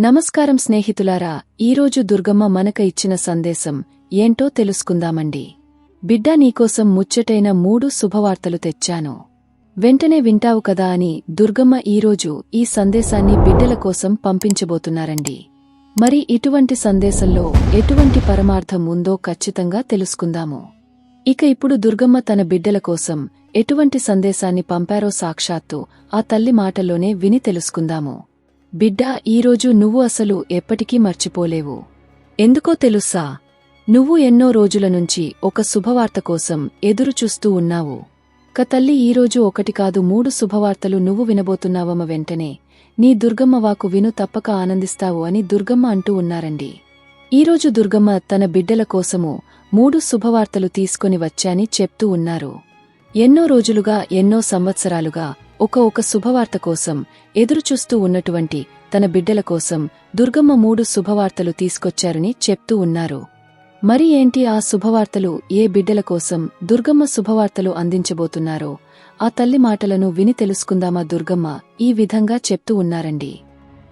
నమస్కారం స్నేహితులారా ఈరోజు దుర్గమ్మ మనక ఇచ్చిన సందేశం ఏంటో తెలుసుకుందామండి. బిడ్డ నీకోసం ముచ్చటైన మూడు శుభవార్తలు తెచ్చాను. వెంటనే వింటావు కదా అని దుర్గమ్మ ఈరోజు ఈ సందేశాన్ని బిడ్డల కోసం పంపించబోతున్నారండి. మరి ఇటువంటి సందేశంలో ఎటువంటి పరమార్థం ఉందో ఖచ్చితంగా తెలుసుకుందాము. ఇక ఇప్పుడు దుర్గమ్మ తన బిడ్డల కోసం ఎటువంటి సందేశాన్ని పంపారో సాక్షాత్తు ఆ తల్లి మాటల్లోనే విని తెలుసుకుందాము. బిడ్డా ఈరోజు నువ్వు అసలు ఎప్పటికీ మర్చిపోలేవు. ఎందుకో తెలుసా? నువ్వు ఎన్నో రోజుల నుంచి ఒక శుభవార్త కోసం ఎదురుచూస్తూ ఉన్నావు. క తల్లి ఈరోజు ఒకటి కాదు మూడు శుభవార్తలు నువ్వు వినబోతున్నావమ్మ వెంటనే. నీ దుర్గమ్మ వాకు విను తప్పక ఆనందిస్తావు అని దుర్గమ్మ అంటూ ఉన్నారండి. ఈరోజు దుర్గమ్మ తన బిడ్డల కోసము మూడు శుభవార్తలు తీసుకొని వచ్చాని చెప్తూ ఉన్నారు. ఎన్నో రోజులుగా ఎన్నో సంవత్సరాలుగా ఒక ఒక శుభవార్త కోసం ఎదురుచూస్తూ ఉన్నటువంటి తన బిడ్డల కోసం దుర్గమ్మ మూడు శుభవార్తలు తీసుకొచ్చారని చెప్తూ ఉన్నారు. మరి ఏంటి ఆ శుభవార్తలు? ఏ బిడ్డల కోసం దుర్గమ్మ శుభవార్తలు అందించబోతున్నారో? ఆ తల్లి మాటలను విని తెలుసుకుందామా దుర్గమ్మ? ఈ విధంగా చెప్తూ ఉన్నారండి.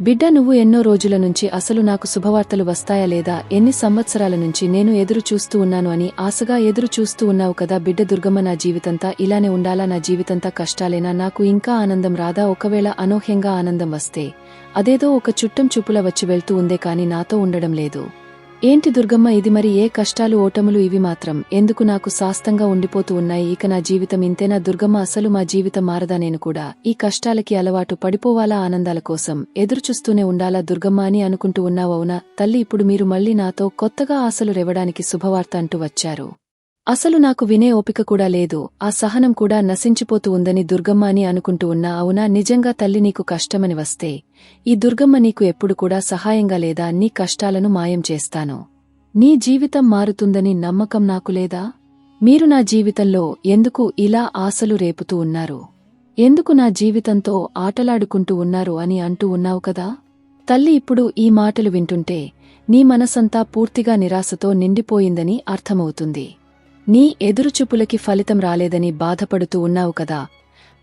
బిడ్డ నువ్వు ఎన్నో రోజుల నుంచి అసలు నాకు శుభవార్తలు వస్తాయా లేదా? ఎన్ని సంవత్సరాల నుంచి నేను ఎదురు చూస్తూ ఉన్నాను అని ఆశగా ఎదురు చూస్తూ ఉన్నావు కదా బిడ్డ దుర్గమ్మ నా జీవితంతా ఇలానే ఉండాలా? నా జీవితంతా కష్టాలేనా? నాకు ఇంకా ఆనందం రాదా? ఒకవేళ అనూహ్యంగా ఆనందం వస్తే అదేదో ఒక చుట్టం చూపుల వచ్చి వెళ్తూ ఉందే కాని నాతో ఉండడం లేదు. ఏంటి దుర్గమ్మ ఇది మరి ఏ కష్టాలు ఓటములు ఇవి మాత్రం? ఎందుకు నాకు శాస్తంగా ఉండిపోతూ ఉన్నాయి? ఇక నా జీవితం ఇంతేనా? దుర్గమ్మ అసలు మా జీవితం మారదా నేను కూడా? ఈ కష్టాలకి అలవాటు పడిపోవాలా ఆనందాల కోసం? ఎదురుచూస్తూనే ఉండాలా దుర్గమ్మ అని అనుకుంటూ ఉన్నావవునా? తల్లి ఇప్పుడు మీరు మళ్ళీ నాతో కొత్తగా ఆశలు రెవడానికి శుభవార్త అంటూ వచ్చారు. అసలు నాకు వినే ఓపిక కూడా లేదు ఆ సహనం కూడా నశించిపోతూ ఉందని దుర్గమ్మ అని అనుకుంటూ ఉన్నా అవునా నిజంగా తల్లి నీకు కష్టమని వస్తే ఈ దుర్గమ్మ నీకు ఎప్పుడు కూడా సహాయంగా లేదా నీ కష్టాలను మాయం చేస్తాను? నీ జీవితం మారుతుందని నమ్మకం నాకు లేదా? మీరు నా జీవితంలో ఎందుకు ఇలా ఆశలు రేపుతూ ఉన్నారు? ఎందుకు నా జీవితంతో ఆటలాడుకుంటూ ఉన్నారు అని అంటూ ఉన్నావు కదా? తల్లి ఇప్పుడు ఈ మాటలు వింటుంటే నీ మనసంతా పూర్తిగా నిరాశతో నిండిపోయిందని అర్థమవుతుంది. నీ ఎదురుచూపులకి ఫలితం రాలేదని బాధపడుతూ ఉన్నావు కదా.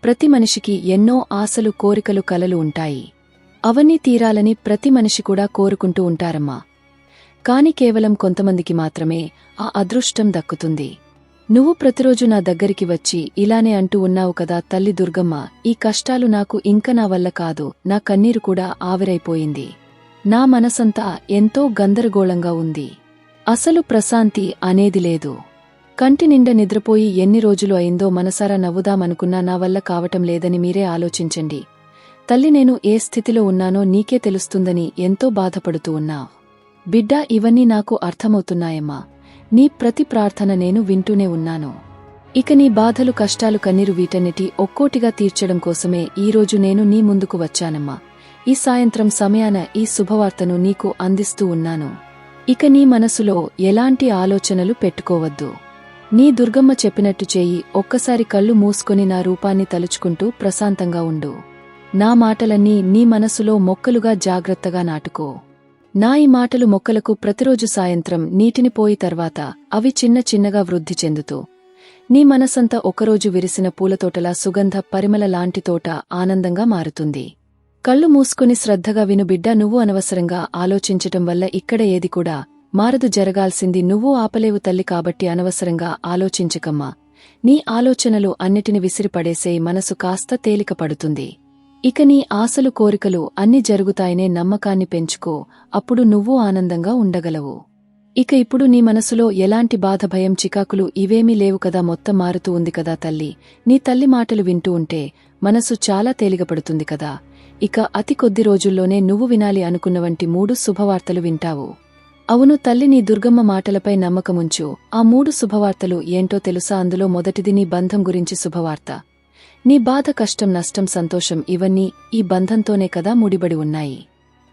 ప్రతి మనిషికి ఎన్నో ఆశలు కోరికలు కలలు ఉంటాయి. అవన్నీ తీరాలని ప్రతి మనిషి కూడా కోరుకుంటూ ఉంటారమ్మా. కాని కేవలం కొంతమందికి మాత్రమే ఆ అదృష్టం దక్కుతుంది. నువ్వు ప్రతిరోజు నా దగ్గరికి వచ్చి ఇలానే అంటూ ఉన్నావు కదా తల్లి దుర్గమ్మ ఈ కష్టాలు నాకు ఇంక నా వల్ల కాదు నా కన్నీరు కూడా ఆవిరైపోయింది. నా మనసంతా ఎంతో గందరగోళంగా ఉంది. అసలు ప్రశాంతి అనేది లేదు. కంటి నిండా నిద్రపోయి ఎన్ని రోజులు అయిందో మనసారా నవ్వుదామనుకున్నా నా వల్ల కావటం లేదని మీరే ఆలోచించండి. తల్లి నేను ఏ స్థితిలో ఉన్నానో నీకే తెలుస్తుందని ఎంతో బాధపడుతూ ఉన్నా. బిడ్డా ఇవన్నీ నాకు అర్థమవుతున్నాయమ్మా. నీ ప్రతి ప్రార్థన నేను వింటూనే ఉన్నాను. ఇక నీ బాధలు కష్టాలు కన్నీరు వీటన్నిటి ఒక్కోటిగా తీర్చడం కోసమే ఈరోజు నేను నీ ముందుకు వచ్చానమ్మా. ఈ సాయంత్రం సమయాన ఈ శుభవార్తను నీకు అందిస్తూ ఉన్నాను. ఇక నీ మనసులో ఎలాంటి ఆలోచనలు పెట్టుకోవద్దు. నీ దుర్గమ్మ చెప్పినట్టు చేయి ఒక్కసారి కళ్ళు మూసుకొని నా రూపాన్ని తలుచుకుంటూ ప్రశాంతంగా ఉండు. నా మాటలన్నీ నీ మనసులో మొక్కలుగా జాగ్రత్తగా నాటుకో. నా ఈ మాటలు మొక్కలకు ప్రతిరోజు సాయంత్రం నీటిని పోయి తర్వాత అవి చిన్న చిన్నగా వృద్ధి చెందుతూ. నీ మనసంతా ఒకరోజు విరిసిన పూలతోటలా సుగంధ పరిమళ లాంటి తోట ఆనందంగా మారుతుంది. కళ్ళు మూసుకుని శ్రద్ధగా విను బిడ్డ నువ్వు అనవసరంగా ఆలోచించటం వల్ల ఇక్కడ ఏది కూడా మారదు జరగాల్సింది నువ్వు ఆపలేవు తల్లి కాబట్టి అనవసరంగా ఆలోచించకమ్మా. నీ ఆలోచనలు అన్నిటిని విసిరిపడేసే మనసు కాస్త తేలిక పడుతుంది ఇక నీ ఆశలు కోరికలు అన్ని జరుగుతాయనే నమ్మకాన్ని పెంచుకో అప్పుడు నువ్వు ఆనందంగా ఉండగలవు. ఇక ఇప్పుడు నీ మనసులో ఎలాంటి బాధ భయం చికాకులు ఇవేమీ లేవు కదా మొత్తం మారుతూ ఉంది కదా తల్లి. నీ తల్లి మాటలు వింటూ ఉంటే మనసు చాలా తేలిగపడుతుంది కదా. ఇక అతి కొద్ది రోజుల్లోనే నువ్వు వినాలి అనుకున్న వంటి మూడు శుభవార్తలు వింటావు. అవును తల్లి నీ దుర్గమ్మ మాటలపై నమ్మకముంచు. ఆ మూడు శుభవార్తలు ఏంటో తెలుసా? అందులో మొదటిది నీ బంధం గురించి శుభవార్త. నీ బాధ కష్టం నష్టం సంతోషం ఇవన్నీ ఈ బంధంతోనే కదా ముడిబడి ఉన్నాయి.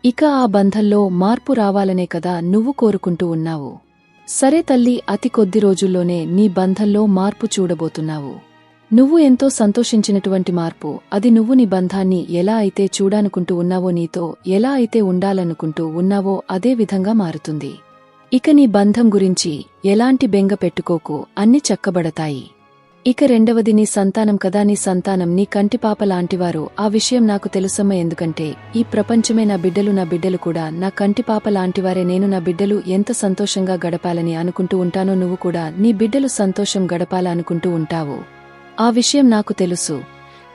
ఇక ఆ బంధంలో మార్పు రావాలనే కదా నువ్వు కోరుకుంటూ ఉన్నావు. సరే తల్లి అతి కొద్ది రోజుల్లోనే నీ బంధంలో మార్పు చూడబోతున్నావు. నువ్వు ఎంతో సంతోషించినటువంటి మార్పు. అది నువ్వు నీ బంధాన్ని ఎలా అయితే చూడనుకుంటూ ఉన్నావో నీతో ఎలా అయితే ఉండాలనుకుంటూ ఉన్నావో అదే విధంగా మారుతుంది. ఇక నీ బంధం గురించి ఎలాంటి బెంగ పెట్టుకోకు అన్ని చక్కబడతాయి. ఇక రెండవది నీ సంతానం కదా నీ సంతానం నీ కంటిపాప లాంటివారు. ఆ విషయం నాకు తెలుసమ్మ ఎందుకంటే ఈ ప్రపంచమే నా బిడ్డలు నా బిడ్డలు కూడా నా కంటిపాప లాంటివారే. నేను నా బిడ్డలు ఎంత సంతోషంగా గడపాలని అనుకుంటూ ఉంటానో నువ్వు కూడా నీ బిడ్డలు సంతోషం గడపాలనుకుంటూ ఉంటావు. ఆ విషయం నాకు తెలుసు.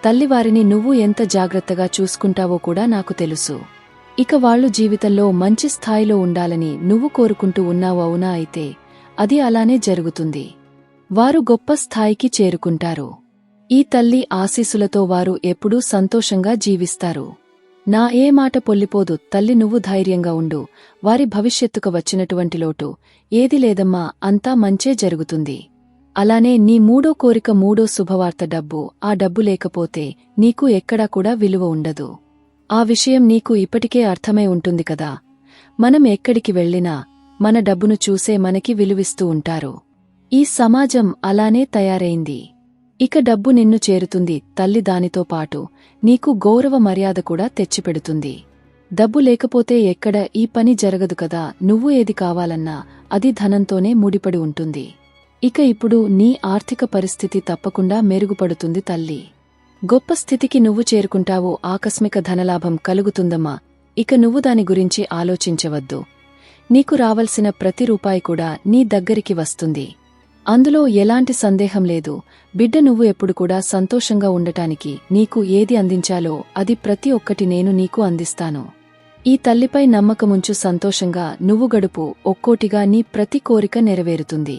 తల్లివారిని నువ్వు ఎంత జాగ్రత్తగా చూసుకుంటావో కూడా నాకు తెలుసు. ఇక వాళ్ళు జీవితంలో మంచి స్థాయిలో ఉండాలని నువ్వు కోరుకుంటూ ఉన్నావు అవునా అయితే అది అలానే జరుగుతుంది. వారు గొప్ప స్థాయికి చేరుకుంటారు. ఈ తల్లి ఆశీసులతో వారు ఎప్పుడూ సంతోషంగా జీవిస్తారు. నా ఏ మాట పొల్లిపోదు తల్లి నువ్వు ధైర్యంగా ఉండు. వారి భవిష్యత్తుకు వచ్చినటువంటి లోటు ఏది లేదమ్మా అంతా మంచే జరుగుతుంది. అలానే నీ మూడో కోరిక మూడో శుభవార్త డబ్బు. ఆ డబ్బు లేకపోతే నీకు ఎక్కడా కూడా విలువ ఉండదు. ఆ విషయం నీకు ఇప్పటికే అర్థమై ఉంటుంది కదా. మనం ఎక్కడికి వెళ్ళినా మన డబ్బును చూసే మనకి విలువిస్తూ ఉంటారు. ఈ సమాజం అలానే తయారైంది. ఇక డబ్బు నిన్ను చేరుతుంది. తల్లి దానితో పాటు నీకు గౌరవ మర్యాద కూడా తెచ్చిపెడుతుంది. డబ్బు లేకపోతే ఎక్కడ ఈ పని జరగదు కదా. నువ్వు ఏది కావాలన్నా అది ధనంతోనే ముడిపడి ఉంటుంది. ఇక ఇప్పుడు నీ ఆర్థిక పరిస్థితి తప్పకుండా మెరుగుపడుతుంది తల్లి. గొప్ప స్థితికి నువ్వు చేరుకుంటావో ఆకస్మిక ధనలాభం కలుగుతుందమ్మా. ఇక నువ్వు దాని గురించి ఆలోచించవద్దు. నీకు రావలసిన ప్రతి రూపాయి కూడా నీ దగ్గరికి వస్తుంది. అందులో ఎలాంటి సందేహం లేదు. బిడ్డ నువ్వు ఎప్పుడు కూడా సంతోషంగా ఉండటానికి నీకు ఏది అందించాలో అది ప్రతి ఒక్కటి నేను నీకు అందిస్తాను. ఈ తల్లిపై నమ్మకముంచు సంతోషంగా నువ్వు గడుపు ఒక్కోటిగా నీ ప్రతి కోరిక నెరవేరుతుంది.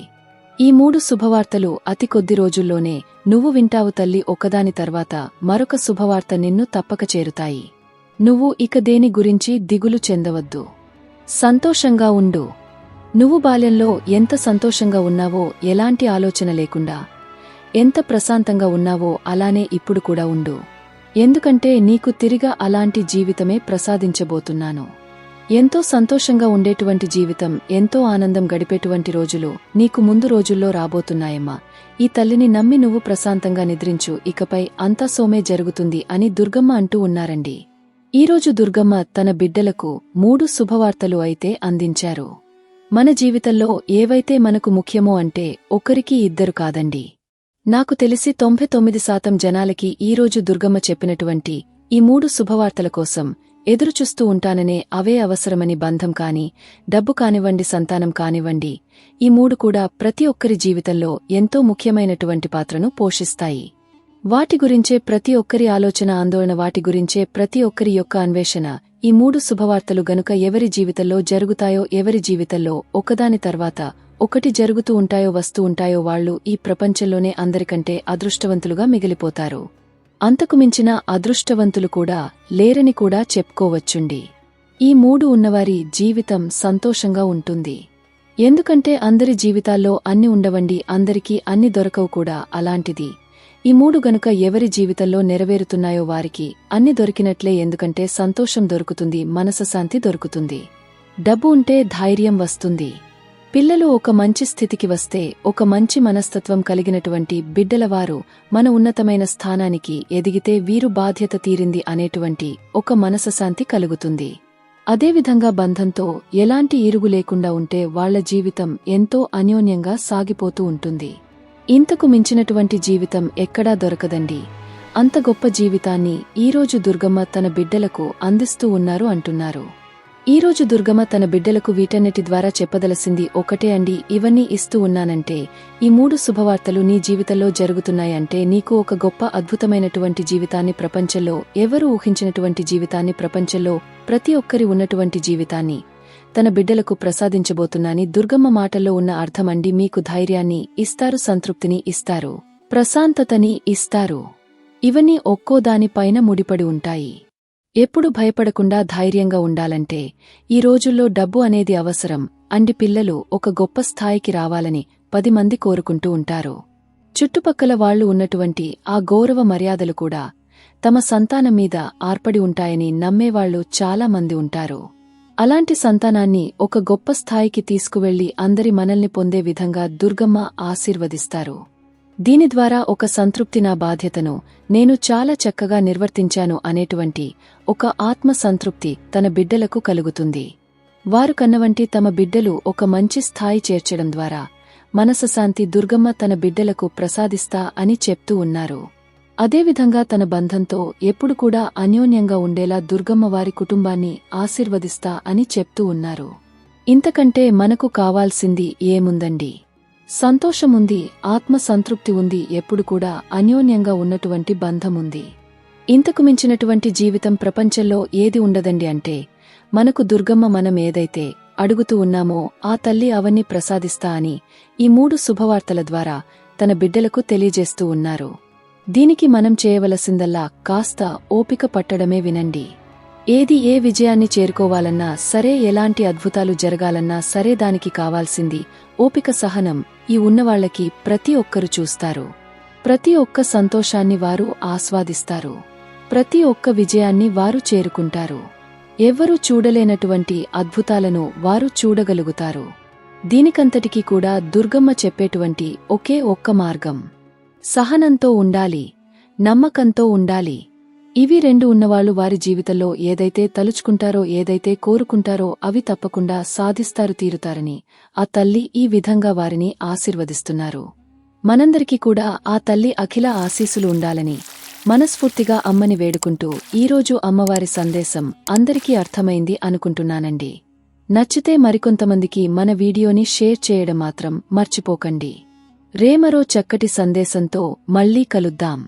ఈ మూడు శుభవార్తలు అతి కొద్ది రోజుల్లోనే నువ్వు వింటావు తల్లి ఒకదాని తర్వాత మరొక శుభవార్త నిన్ను తప్పక చేరుతాయి. నువ్వు ఇక దేని గురించి దిగులు చెందవద్దు. సంతోషంగా ఉండు. నువ్వు బాల్యంలో ఎంత సంతోషంగా ఉన్నావో ఎలాంటి ఆలోచన లేకుండా ఎంత ప్రశాంతంగా ఉన్నావో అలానే ఇప్పుడు కూడా ఉండు. ఎందుకంటే నీకు తిరిగా అలాంటి జీవితమే ప్రసాదించబోతున్నాను. ఎంతో సంతోషంగా ఉండేటువంటి జీవితం ఎంతో ఆనందం గడిపేటువంటి రోజులు నీకు ముందు రోజుల్లో రాబోతున్నాయమ్మా. ఈ తల్లిని నమ్మి నువ్వు ప్రశాంతంగా నిద్రించు ఇకపై అంతా సోమే జరుగుతుంది అని దుర్గమ్మ అంటూ ఉన్నారండి. ఈరోజు దుర్గమ్మ తన బిడ్డలకు మూడు శుభవార్తలు అయితే అందించారు. మన జీవితంలో ఏవైతే మనకు ముఖ్యమో అంటే ఒకరికి ఇద్దరు కాదండి. నాకు తెలిసి తొంభై తొమ్మిది శాతం జనాలకి ఈరోజు దుర్గమ్మ చెప్పినటువంటి ఈ మూడు శుభవార్తల కోసం ఎదురుచూస్తూ ఉంటాననే అవే అవసరమని బంధం కాని డబ్బు కానివ్వండి సంతానం కానివ్వండి ఈ మూడు కూడా ప్రతి ఒక్కరి జీవితంలో ఎంతో ముఖ్యమైనటువంటి పాత్రను పోషిస్తాయి. వాటి గురించే ప్రతి ఒక్కరి ఆలోచన ఆందోళన వాటి గురించే ప్రతి ఒక్కరి యొక్క అన్వేషణ ఈ మూడు శుభవార్తలు గనుక ఎవరి జీవితంలో జరుగుతాయో ఎవరి జీవితంలో ఒకదాని తర్వాత ఒకటి జరుగుతూ ఉంటాయో వస్తూ ఉంటాయో వాళ్ళు ఈ ప్రపంచంలోనే అందరికంటే అదృష్టవంతులుగా మిగిలిపోతారు. అంతకు మించిన అదృష్టవంతులు కూడా లేరని కూడా చెప్పుకోవచ్చుండి. ఈ మూడు ఉన్నవారి జీవితం సంతోషంగా ఉంటుంది. ఎందుకంటే అందరి జీవితాల్లో అన్ని ఉండవండి అందరికీ అన్ని దొరకవు కూడా అలాంటిది. ఈ మూడు గనుక ఎవరి జీవితంలో నెరవేరుతున్నాయో వారికి అన్ని దొరికినట్లే ఎందుకంటే సంతోషం దొరుకుతుంది మనసశాంతి దొరుకుతుంది. డబ్బు ఉంటే ధైర్యం వస్తుంది. పిల్లలు ఒక మంచి స్థితికి వస్తే ఒక మంచి మనస్తత్వం కలిగినటువంటి బిడ్డలవారు మన ఉన్నతమైన స్థానానికి ఎదిగితే వీరు బాధ్యత తీరింది అనేటువంటి ఒక మనసశాంతి కలుగుతుంది. అదేవిధంగా బంధంతో ఎలాంటి ఇరుగు లేకుండా ఉంటే వాళ్ళ జీవితం ఎంతో అన్యోన్యంగా సాగిపోతూ ఉంటుంది. ఇంతకు మించినటువంటి జీవితం ఎక్కడా దొరకదండి. అంత గొప్ప జీవితాన్ని ఈరోజు దుర్గమ్మ తన బిడ్డలకు అందిస్తూ ఉన్నారు అంటున్నారు. ఈరోజు దుర్గమ్మ తన బిడ్డలకు వీటన్నిటి ద్వారా చెప్పదలసింది ఒకటే అండి ఇవన్నీ ఇస్తూ ఉన్నానంటే ఈ మూడు శుభవార్తలు నీ జీవితంలో జరుగుతున్నాయంటే నీకు ఒక గొప్ప అద్భుతమైనటువంటి జీవితాన్ని ప్రపంచంలో ఎవరు ఊహించినటువంటి జీవితాన్ని ప్రపంచంలో ప్రతి ఒక్కరి ఉన్నటువంటి జీవితాన్ని తన బిడ్డలకు ప్రసాదించబోతున్నాని దుర్గమ్మ మాటల్లో ఉన్న అర్థమండి మీకు ధైర్యాన్ని ఇస్తారు సంతృప్తిని ఇస్తారు ప్రశాంతతని ఇస్తారు. ఇవన్నీ ఒక్కో దానిపైన ముడిపడి ఉంటాయి. ఎప్పుడు భయపడకుండా ధైర్యంగా ఉండాలంటే ఈ రోజుల్లో డబ్బు అనేది అవసరం అండి పిల్లలు ఒక గొప్ప స్థాయికి రావాలని పది మంది కోరుకుంటూ ఉంటారు. చుట్టుపక్కల వాళ్ళు ఉన్నటువంటి ఆ గౌరవ మర్యాదలు కూడా తమ సంతానం మీద ఆర్పడి ఉంటాయని నమ్మేవాళ్ళు చాలా మంది ఉంటారు. అలాంటి సంతానాన్ని ఒక గొప్ప స్థాయికి తీసుకువెళ్ళి అందరి మనల్ని పొందే విధంగా దుర్గమ్మ ఆశీర్వదిస్తారు. దీని ద్వారా ఒక సంతృప్తి నా బాధ్యతను నేను చాలా చక్కగా నిర్వర్తించాను అనేటువంటి ఒక ఆత్మ సంతృప్తి తన బిడ్డలకు కలుగుతుంది. వారు కన్నవంటి తమ బిడ్డలు ఒక మంచి స్థాయి చేర్చడం ద్వారా మనసశాంతి దుర్గమ్మ తన బిడ్డలకు ప్రసాదిస్తా అని చెప్తూ ఉన్నారు. అదేవిధంగా తన బంధంతో ఎప్పుడు కూడా అన్యోన్యంగా ఉండేలా దుర్గమ్మ వారి కుటుంబాన్ని ఆశీర్వదిస్తా అని చెప్తూ ఉన్నారు. ఇంతకంటే మనకు కావాల్సింది ఏముందండి? సంతోషముంది ఆత్మ సంతృప్తి ఉంది ఎప్పుడు కూడా అన్యోన్యంగా ఉన్నటువంటి బంధముంది. ఇంతకు మించినటువంటి జీవితం ప్రపంచంలో ఏది ఉండదండి అంటే మనకు దుర్గమ్మ మనం ఏదైతే అడుగుతూ ఉన్నామో ఆ తల్లి అవన్నీ ప్రసాదిస్తా అని ఈ మూడు శుభవార్తల ద్వారా తన బిడ్డలకు తెలియజేస్తూ ఉన్నారు. దీనికి మనం చేయవలసిందల్లా కాస్త ఓపిక పట్టడమే వినండి. ఏది ఏ విజయాన్ని చేరుకోవాలన్నా సరే ఎలాంటి అద్భుతాలు జరగాలన్నా సరే దానికి కావాల్సింది ఓపిక సహనం. ఈ ఉన్నవాళ్ళకి ప్రతి ఒక్కరు చూస్తారు. ప్రతి ఒక్క సంతోషాన్ని వారు ఆస్వాదిస్తారు. ప్రతి ఒక్క విజయాన్ని వారు చేరుకుంటారు. ఎవ్వరూ చూడలేనటువంటి అద్భుతాలను వారు చూడగలుగుతారు. దీనికంతటికీ కూడా దుర్గమ్మ చెప్పేటువంటి ఒకే ఒక్క మార్గం. సహనంతో ఉండాలి నమ్మకంతో ఉండాలి. ఇవి రెండు ఉన్నవాళ్ళు వారి జీవితంలో ఏదైతే తలుచుకుంటారో ఏదైతే కోరుకుంటారో అవి తప్పకుండా సాధిస్తారు తీరుతారని ఆ తల్లి ఈ విధంగా వారిని ఆశీర్వదిస్తున్నారు. మనందరికీ కూడా ఆ తల్లి అఖిల ఆశీసులు ఉండాలని మనస్ఫూర్తిగా అమ్మని వేడుకుంటూ ఈరోజు అమ్మవారి సందేశం అందరికీ అర్థమైంది అనుకుంటున్నానండి. నచ్చితే మరికొంతమందికి మన వీడియోని షేర్ చేయడం మాత్రం మర్చిపోకండి. రేమరో చక్కటి సందేశంతో మళ్ళీ కలుద్దాం.